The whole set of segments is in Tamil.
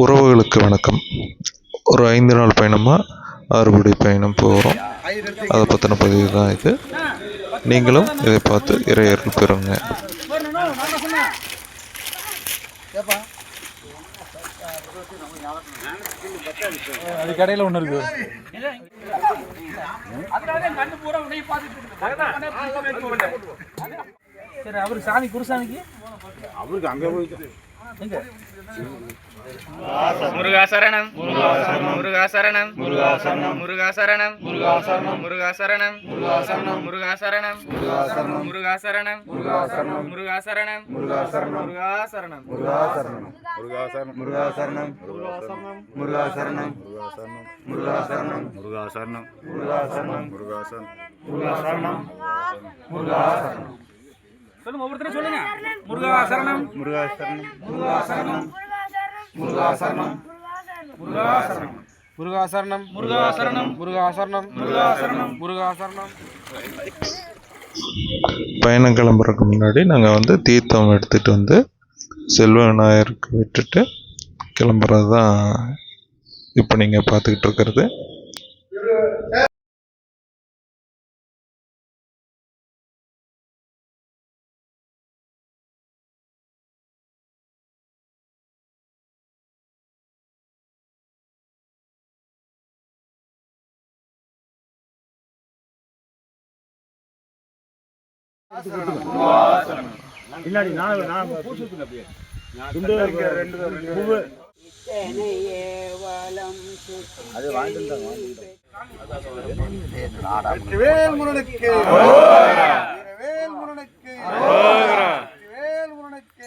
உறவுகளுக்கு வணக்கம். ஒரு ஐந்து நாள் பயணமாக ஆறுபடை பயணம் போகிறோம் அதை பற்றின பதிவு தான் இது. நீங்களும் இதை பார்த்து இறையர்கள் பெறுங்க. அது கடையில் ஒன்று இருக்கு. சரி அவர் சாமி குருசாமிக்கு முருகா சரணம் முருகா சரணம் முருகா சரணம் முருகா சரணம் முருகா சரணம் முருகா சரணம் முருகா சரணம் முருகா சரணம் முருகா சரணம் முருகா சரணம் முருகா சரணம் முருகா சரணம் முருகா சரணம் முருகா சரணம் சொல்லுங்க ஒவ்வொருத்தரும் சொல்லுங்க முருகா சரணம் முருகா சரணம் முருகா சரணம் முருகா சரணம் முருகா சரணம் முருகா சரணம் முருகா சரணம் முருகா சரணம் முருகா சரணம் முருகா சரணம் பயணம் கிளம்புறதுக்கு முன்னாடி நாங்கள் வந்து தீர்த்தம் எடுத்துகிட்டு வந்து செல்வ விநாயகருக்கு விட்டுட்டு கிளம்புறது தான் இப்போ நீங்கள் பார்த்துக்கிட்டு இருக்கிறது பின்னாடி நான் நான் பூசத்துல அப்படியே அது வாங்கிட்டு வேல் முருகனுக்கு வேல் முருகனுக்கு வேல் முருகனுக்கு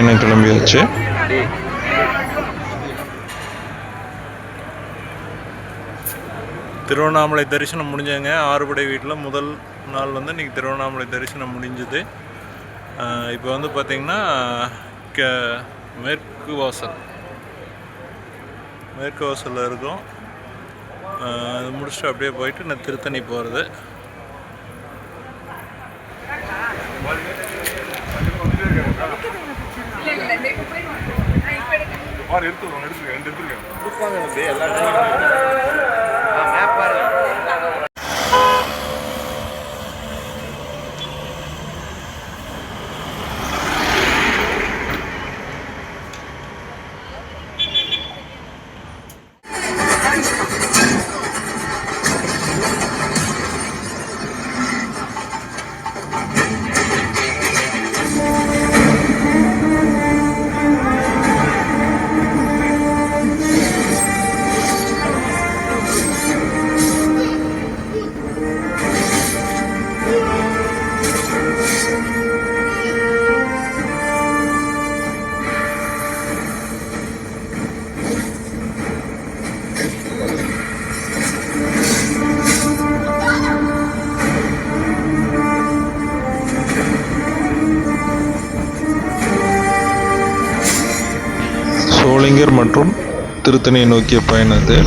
பயணம் கிளம்பியாச்சு திருவண்ணாமலை தரிசனம் முடிஞ்சங்க ஆறுபடை வீட்டில் முதல் நாள் வந்து இன்றைக்கி திருவண்ணாமலை தரிசனம் முடிஞ்சுது. இப்போ வந்து பார்த்திங்கன்னா க மேற்கு வாசல். மேற்கு வாசலில் இருக்கும். அது முடிச்சுட்டு அப்படியே போயிட்டு நான் திருத்தணி போகிறது இல்ல இல்ல எடுத்துருக்கேன் இப்ப போய் நான் சோளிங்கர் மற்றும் திருத்தணியை நோக்கிய பயணம் இது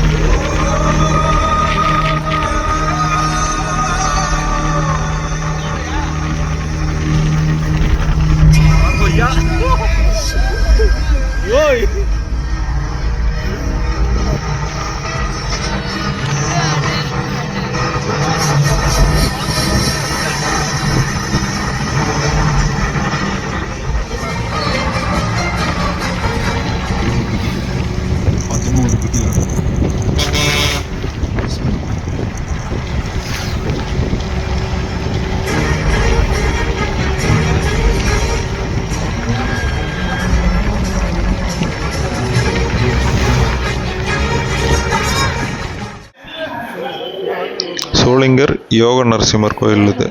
சோளிங்கர் யோக நரசிம்மர் கோயில் இது.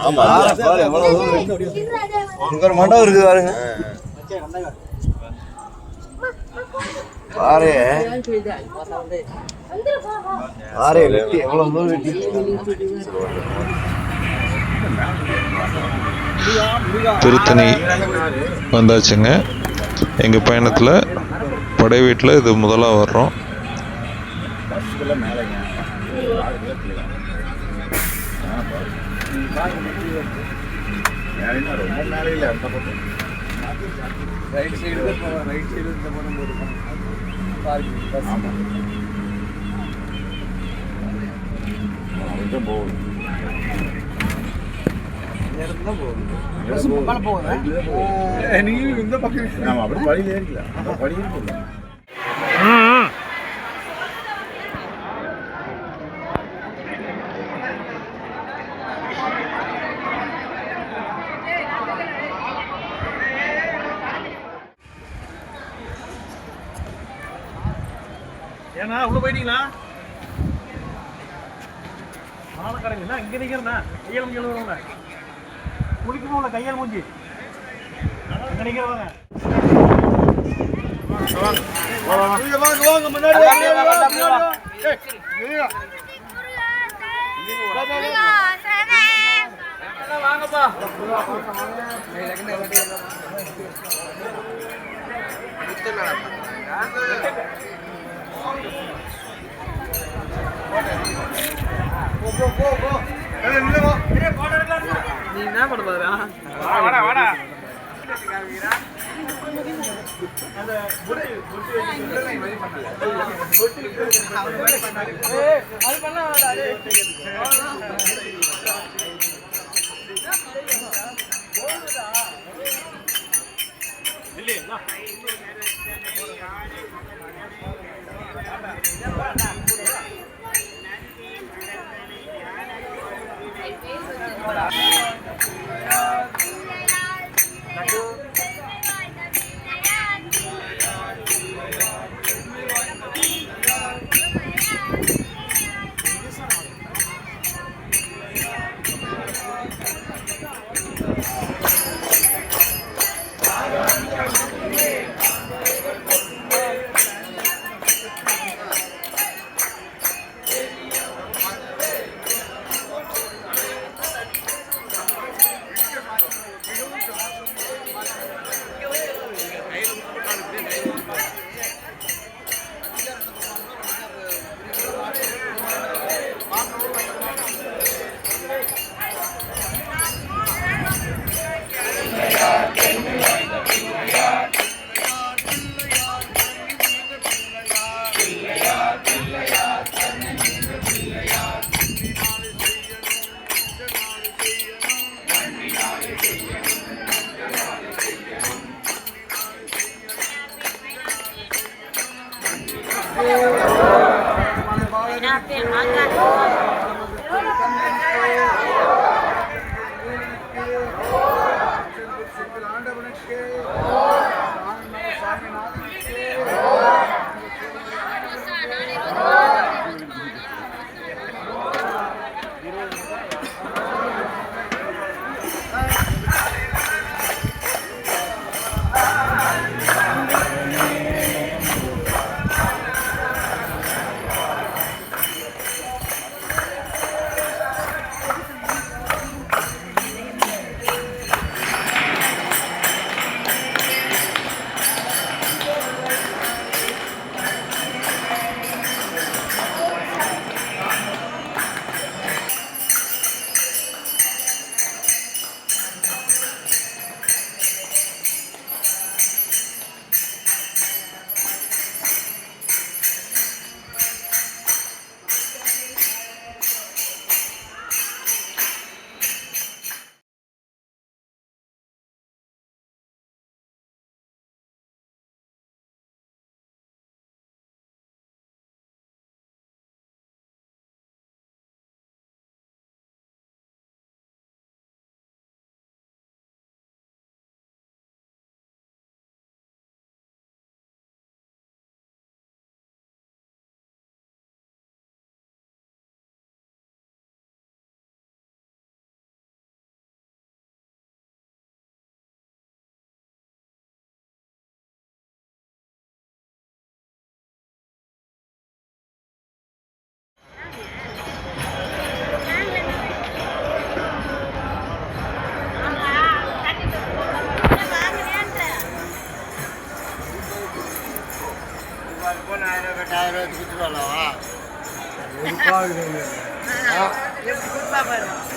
ஆமா மண்டபம் பாருங்க பாரு பாரு வெட்டி எவ்வளவு தூரம் வெட்டி. திருத்தணி வந்தாச்சுங்க. எங்கள் பயணத்தில் படை வீட்டில் இது முதலாக வர்றோம். ரைட் சைடு ரைட் சைடு இந்த பார்க்கிங் பஸ் இந்த பக்கம் நாம அப்படி படியில் ஏறிக்கலாம் அந்த படி ஏண்ணா உள்ள போயிட்டீங்களா? ஆளை கடைங்கண்ணா இங்கே நிற்கிறண்ணா கையால் மூஞ்சி? எழுதுறவங்க குளிக்கணும்ல நீ என்ன பண்ண போறா வாடா வாடா இல்லையா Thank you. Gracias.